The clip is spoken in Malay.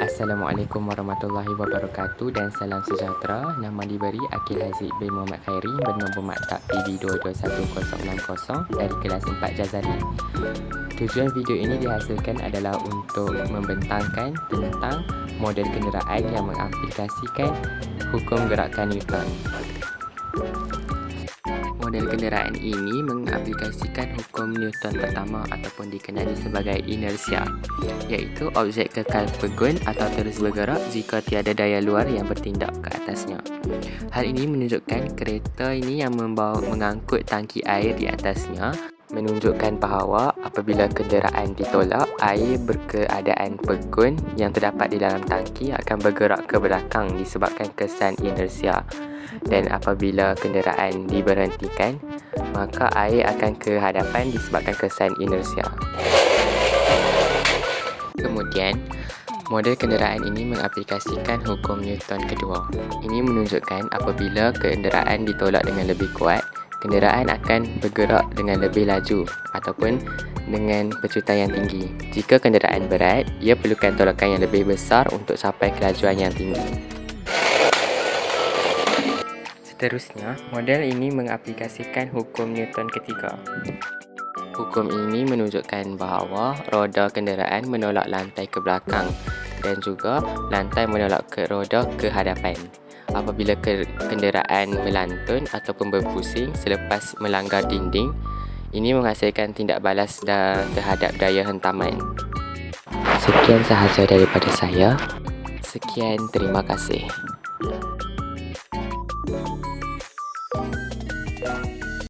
Assalamualaikum warahmatullahi wabarakatuh dan salam sejahtera. Nama diberi Akil Haziq bin Muhammad Khairi bernombor maktab PB221060 dari kelas 4 Jazari. Tujuan video ini dihasilkan adalah untuk membentangkan tentang model kenderaan yang mengaplikasikan hukum gerakan Newton. Model kenderaan ini mengaplikasikan hukum Newton pertama ataupun dikenali sebagai inersia iaitu objek kekal pegun atau terus bergerak jika tiada daya luar yang bertindak ke atasnya. Hal ini menunjukkan kereta ini yang membawa mengangkut tangki air di atasnya menunjukkan bahawa apabila kenderaan ditolak, air berkeadaan pegun yang terdapat di dalam tangki akan bergerak ke belakang disebabkan kesan inersia dan apabila kenderaan diberhentikan maka air akan ke hadapan disebabkan kesan inersia. Kemudian, model kenderaan ini mengaplikasikan hukum Newton kedua. Ini menunjukkan apabila kenderaan ditolak dengan lebih kuat, kenderaan akan bergerak dengan lebih laju ataupun dengan pecutan yang tinggi. Jika kenderaan berat, ia perlukan tolakan yang lebih besar untuk sampai kelajuan yang tinggi. Seterusnya, model ini mengaplikasikan hukum Newton ketiga. Hukum ini menunjukkan bahawa roda kenderaan menolak lantai ke belakang dan juga lantai menolak ke roda ke hadapan. Apabila ke kenderaan melantun ataupun berpusing selepas melanggar dinding, ini menghasilkan tindak balas terhadap daya hentaman. Sekian sahaja daripada saya. Sekian, terima kasih.